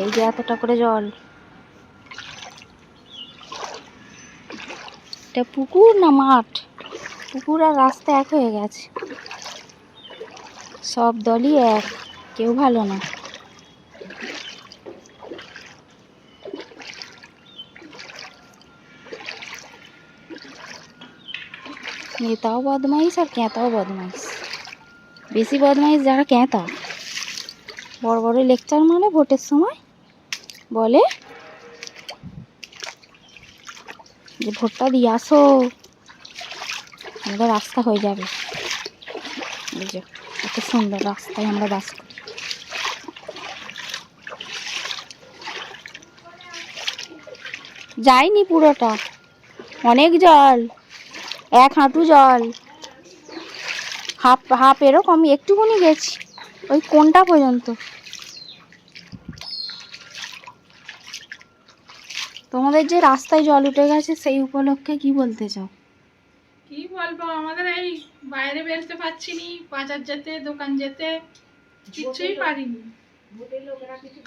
এই যে এতটা করে জল। এটা পুকুর না মাঠ? পুকুর আর রাস্তা এক হয়ে গেছে। সব দলই এক, কেউ ভালো না। নেতাও বদমাইশ আর ক্যাঁতাও বদমাইশ। বেশি বদমাইশ যারা ক্যাঁতা। বড় বড় লেকচার মানে ভোটের সময়। বলে যে ভোটটা দিয়ে আসো। আমাদের রাস্তা হয়ে যাবে। বুঝো এত সুন্দর রাস্তায় আমরা বাস করি। যাইনি পুরোটা। অনেক জল। এক হাঁটু জল। হাফ হাফ এরকম একটুখানি গেছি। ওই কোনটা পর্যন্ত? তোমাদের যে রাস্তায় জল উঠে গেছে সেই উপলক্ষে কি বলতে চাও? কি বলব আমাদের এই বাইরে বেরোতে পারছি নি বাজার যেতে দোকান যেতে কিছুই পারিনি।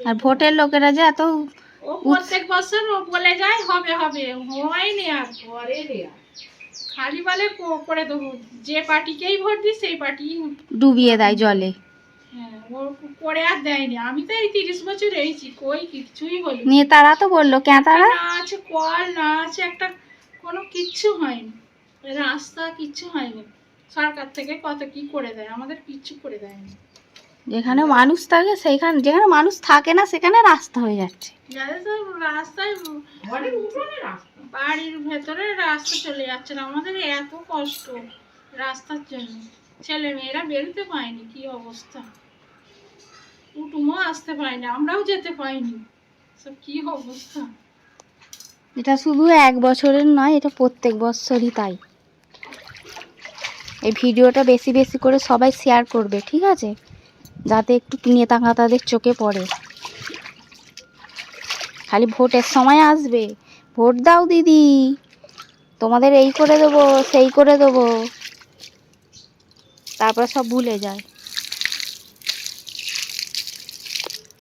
আর ভোটের লোকেরা যে এত প্রত্যেক বছর ও বলে যায় হবে হবে হয়নি আর। খালি বলে করে দেবো। যে পার্টিকেই ভোট দিই সেই পার্টি ডুবিয়ে দেয় জলে। করে আর দেয়নি। আমি তো এই তিরিশ বছর কই কিছুই হলো নেতারা তো বলল না আছে কল না আছে একটা কোনো কিচ্ছু হয়নি। রাস্তা কিচ্ছু হয়নি। সরকার থেকে কত কি করে দেয়? আমাদের কিচ্ছু করে দেয়নি। যেখানে মানুষ থাকে সেইখানে যেখানে মানুষ থাকে না সেখানে রাস্তা হয়ে যাচ্ছে। যাদের তো রাস্তায় বাড়ির ভেতরে রাস্তা চলে যাচ্ছে না। আমাদের এত কষ্ট রাস্তার জন্য। ছেলে মেয়েরা বেরোতে পায়নি, কি অবস্থা? কুটুমও আসতে পায়নি, আমরাও যেতে পাইনি। সব কি অবস্থা? এটা শুধু এক বছরের নয়, এটা প্রত্যেক বছরই তাই। এই ভিডিওটা বেশি বেশি করে সবাই শেয়ার করবে, ঠিক আছে? যাতে একটু নেতা কাতাদের চোখে পড়ে। খালি ভোটের সময় আসবে। ভোট দাও দিদি। তোমাদের এই করে দেবো, সেই করে দেবো। তারপর সব ভুলে যায়।